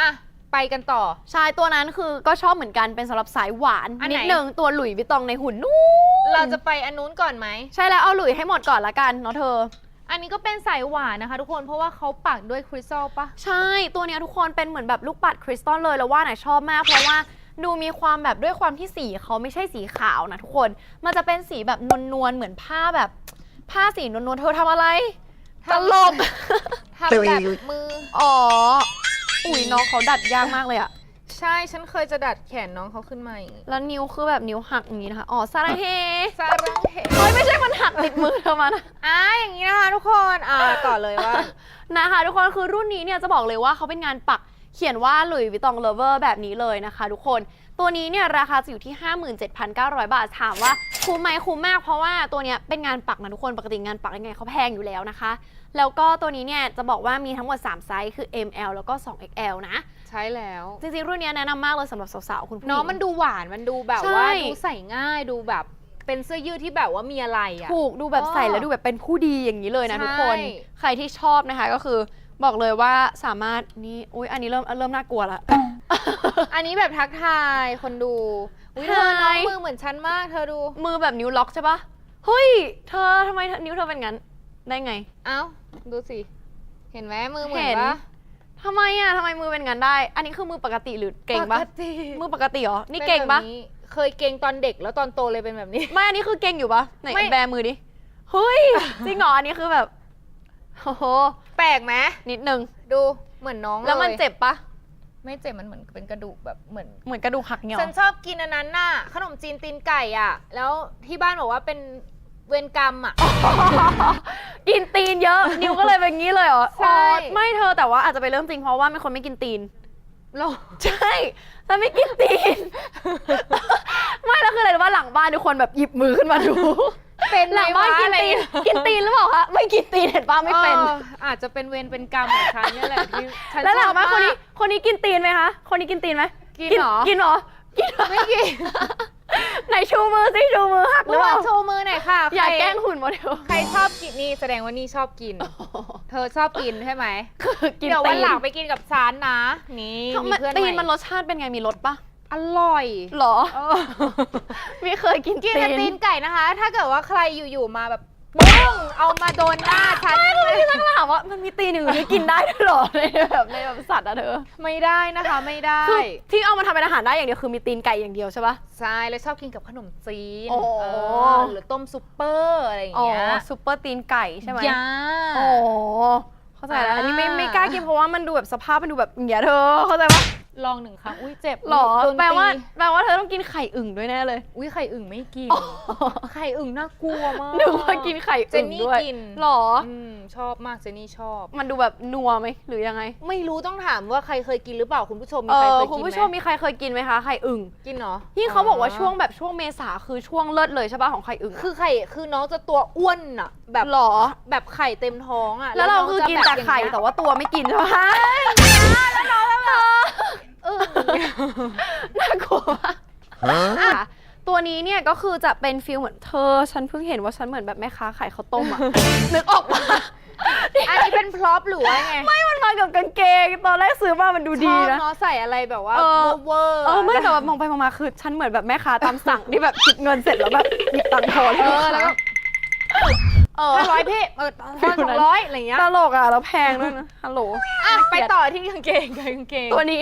อะไปกันต่อใช่ตัวนั้นคือก็ชอบเหมือนกันเป็นสำหรับสายหวานอันไหน นิดนึงตัวหลุยส์วิตตองในหุ่นนู้นเราจะไปอันนู้นก่อนไหม ใช่แล้วเอาหลุยส์ให้หมดก่อนละกันเนาะเธอ อันนี้ก็เป็นสายหวานนะคะ ทุกคนเพราะว่าเขาปักด้วยคริสตัลปะ ใช่ตัวเนี้ยทุกคนเป็นเหมือนแบบลูกปัดคริสตัลเลยแล้วว่าน่ะชอบมาก เพราะว่าดูมีความแบบด้วยความที่สีเขาไม่ใช่สีขาวนะทุกคน มันจะเป็นสีแบบนวลๆเหมือนผ้าแบบ ผ้าสีนวลๆเธอทำอะไรตลกทำแบบมือ อ๋อ อุ้ยน้องเขาดัดยากมากเลยอะใช่ฉันเคยจะดัดแขนน้องเขาขึ้นมาอย่างงี้แล้วนิ้วคือแบบนิ้วหักอย่างนี้นะคะ อ๋อซาราเฮซารังเหเฮ้ยไม่ใช่มันหักติดมือเธอมานะ อะอย่างนี้นะคะทุกคน อ่าต่อเลยว่า นะคะทุกคนคือรุ่นนี้เนี่ยจะบอกเลยว่าเขาเป็นงานปัก เขียนว่าหลุยส์วิตตองเลเวอร์แบบนี้เลยนะคะทุกคนตัวนี้เนี่ยราคาจะอยู่ที่ 57,900 บาท ถามว่าคุ้มไหมคุ้มมากเพราะว่าตัวเนี้ยเป็นงานปักนะทุกคนปกติงานปักยังไงเขาแพงอยู่แล้วนะคะ แล้วก็ตัวนี้เนี่ยจะบอกว่ามีทั้งหมด 3 ไซส์คือ ML แล้วก็ 2XL นะ ใช้แล้ว จริงๆ รุ่นเนี้ยแนะนำมากเลยสำหรับสาวๆ คุณผู้หญิงน้องมันดูหวานมันดูแบบใช่ว่าดูใส่ง่ายดูแบบเป็นเสื้อยืดที่แบบว่ามีอะไรอะ ถูกดูแบบใส่อ๋อแล้วดูแบบเป็นผู้ดีอย่างนี้เลยนะใช่ทุกคนใครที่ชอบนะคะก็คือ บอกเลยว่าสามารถนี่อุ้ยอันนี้เริ่มเริ่มน่ากลัวละ อันนี้แบบทักทายคนดูอุ้ยเธอ Hi น้องมือเหมือนฉันมาก เธอดู มือแบบนิ้วล็อกใช่ปะเฮ้ย เธอทำไมนิ้วเธอเป็นงั้น ได้ไง เอ้า ดูสิ เห็นไหมมือเหมือเห็นนปะทำไมอะทำไมมือเป็นงั้นได้ อันนี้คือมือปกติหรือเก่งปะปกติมือปกติเหรอ นี่เก่งปะนแบบนี้เคยเก่งตอนเด็กแล้วตอนโตเลยเป็นแบบนี้ ไม่อันนี้คือเก่งอยู่ปะไหนไม่แบมือดิ เฮ้ย จริงเหรออันนี้คือแบบโอ้โหแปลกไหมนิดนึง ดูเหมือนน้องแล้วมันยเจ็บปะไม่เจ็บมันเหมือนเป็นกระดูกแบบเหมือน เหมือนกระดูกหักเงี้ยเหรฉัอนชอบกินอันนั้นน่ะ ขนมจีนตีนไก่อะ แล้วที่บ้านบอกว่าเป็นเวรกรรมอะ กินตีนเยอะ นิ้วก็เลยเป็นงี้เลยเหรอใช่ อ๋อไม่เธอแต่ว่าอาจจะเป็นเรื่องจริงเพราะว่าเป็นคนไม่กินตีนเราใช่ฉันไม่กินตีน ไม่แล้วคืออะไรรู้ว่าหลังบ้านทุกคนแบบหยิบมือขึ้นมาดู เป็นหลังบ้านกินตีนกินตีนหรือเปล่าคะไม่กินตีนเห็นป้าไม่เป็น อออาจจะเป็นเวรเป็นกรรมของฉันเนี่ยแหละที่ฉันแล้วหลังบ้านชอบคนนี้มกคนนี้กินตีนไหมคะ คนนี้กินตีนไหมกินเหรอกินเหรอกินเหรอไม่กินไหนชูมือสิชูมือหักหมืรืออเปล่าโชว์มือหน่อยค่ะอย่าใครแกล้งหุ่นโมเดลใครชอบกินนี่แสดงว่านี่ชอบกิน เธอชอบกินใช่ไหมคือกินเดี๋ยววันตีนหลังไปกินกับฉันนะ นี่มีเพื่อนตีใหนมันม่รสชาติเป็นไงมีรสปะ อร่อยหรอ เออไม่เคยกินกินตีแต่ตีนนไก่นะคะ ถ้าเกิดว่าใครอยู่ๆมาแบบปุ้งเอามาโดนหน้าฉัน พี่ตั้งถามว่ามันมีตีนอื่นที่กินได้ด้วยเหรอในแบบในแบบสัตว์อะเธอไม่ได้นะคะไม่ได้ คือที่เอามาทำเป็นอาหารได้อย่างเดียวคือมีตีนไก่อย่างเดียวใช่ปะ ใช่แล้วชอบกินกับขนมจีนโอ้ เออหรือต้มซุปเปอร์อะไรอย่างอ๋อเงี้ยซุปเปอร์ตีนไก่ใช่ไหมยาอ๋อเข้าใจแล้วอ่าอันนี้ไม่ไม่กล้ากินเพราะว่ามันดูแบบสภาพมันดูแบบอย่างเงี้ยเธอเข้าใจปะ ลองหนึ่งครั้งอุ้ยเจ็บหรอโดนแปลว่าตีแปลว่าเธอต้องกินไข่อึ่งด้วยแน่เลย อุ้ยไข่อึ่งไม่กินอ๋อไข่อึ่งน่ากลัวมากนึกว่ากินไข่เจอึ่นงนี่ด้วยกินหรอ อืมชอบมากเจนนี่ชอบ มันดูแบบนัวไหมหรือยังไงไม่รู้ต้องถามว่าใครเคยกินหรือเปล่าคุณผู้ชมมีเอใครอเคยคุณกินผู้ไหชมมีใครเคยกินไหมคะไข่อึ่งกินเหรอที่เขาบอกว่าช่วงแบบช่วงเมษาคือช่วงเลิศเลยใช่ป่ะของไข่อึ่งอะคือไข่คือน้องจะตัวอ้วนอะแบบหรอ แบบไข่เต็มท้องอะแล้วเราน้งคือจะกินบบแต่อย่างไข่เงี้ยแต่ว่าตัวไม่กินใช่ปะเออ น่ากลัวมากอะตัวนี้เนี่ยก็คือจะเป็นฟิลเหมือนเธอ ฉันเพิ่งเห็นว่าฉันเหมือนแบบแม่ค้าขายข้าวต้มอะนึกออกมาอันนี้เป็นพร็อพหรือว่าไงไม่มันมากับกางเกง ตอนแรกซื้อมามันดูดีชอบนะ เนาะใส่อะไรแบบว่าเออ เวอร์ๆเออไม่แต่ว่ามองไปมองมาคือ ฉันเหมือนแบบแม่ค้าตามสั่งที่แบบคิดเงินเสร็จแล้วแบบหยิบตังค์ทอนเออแล้วก็เออห้าร้อยพี่เออห้าสองร้อยอะไรเงี้ยตลกอะแล้วแพงด้วยนะฮัลโหลอะไปต่อที่กางเกงกับกางเกง ตัวนี้